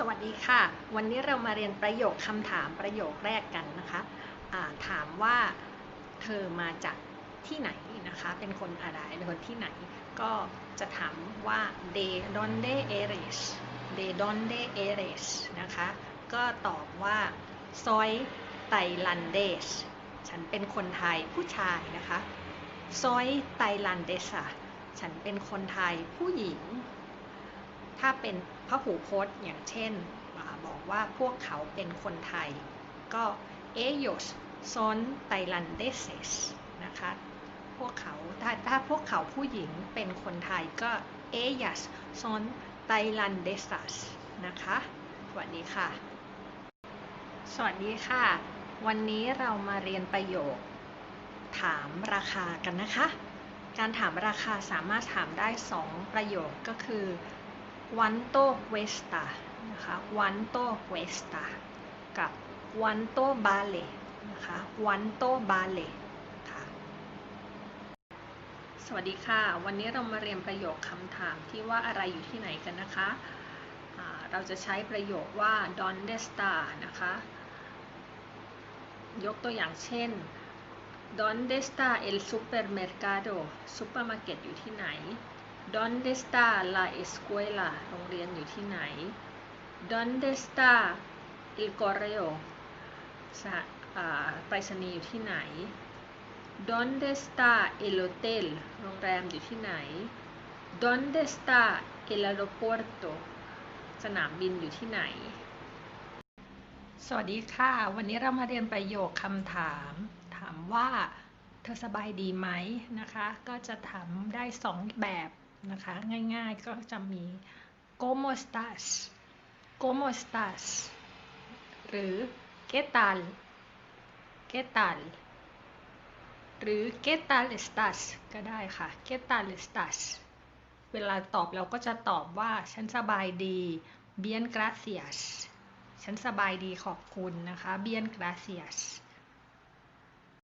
สวัสดีค่ะ วันนี้เรามาเรียนประโยคคำถามประโยคแรกกันนะคะะถามว่าเธอมาจากที่ไหนนะคะ เป็นคนอะไรเป็นคนที่ไหน ก็จะถามว่า de donde eres de donde eres นะคะ ก็ตอบว่า soy tailandés ฉันเป็นคนไทยผู้ชายนะคะ soy tailandesa ฉันเป็นคนไทยผู้หญิง ถ้าเป็นพระหูพจน์อย่างเช่นอบอกว่าพวกเขาเป็นคนไทย ก็ ellos son tailandeses นะคะ พวกเขาถ้าถ้าพวกเขาผู้หญิงเป็นคนไทยก็ ellas son tailandesas นะคะ สวัสดีค่ะ สวัสดีค่ะ วันนี้เรามาเรียนประโยค ถามราคากันนะคะ การถามราคาสามารถถามได้ 2 ประโยคก็คือ cuánto cuesta นะคะ cuánto cuesta กับ cuánto vale นะคะ cuánto vale ค่ะ สวัสดีค่ะ วันนี้เรามาเรียนประโยคคำถามที่ว่าอะไรอยู่ที่ไหนกันนะคะะเราจะใช้ประโยคว่า donde está นะคะ ยกตัวอย่างเช่น donde está el supermercado ซูเปอร์มาร์เก็ตอยู่ที่ไหน ¿Dónde está la escuela โรงเรียนอยู่ที่ไหน ¿Dónde está el correo ไปรษณีย์อยู่ที่ไหน ¿Dónde está el hotel โรงแรมอยู่ที่ไหน ¿Dónde está el aeropuerto สนามบินอยู่ที่ไหน สวัสดีค่ะ วันนี้เรามาเรียนประโยคคำถาม ถามว่าเธอสบายดีไหมนะคะ ก็จะถามได้สองแบบ นะคะ ง่ายๆก็จะมี ¿cómo estás? ¿cómo estás? หรือ ¿qué tal? ¿qué tal? หรือ ¿qué tal estás? ก็ได้ค่ะ ¿qué tal estás? เวลาตอบเราก็จะตอบว่า ฉันสบายดี bien gracias ฉันสบายดีขอบคุณนะคะ bien gracias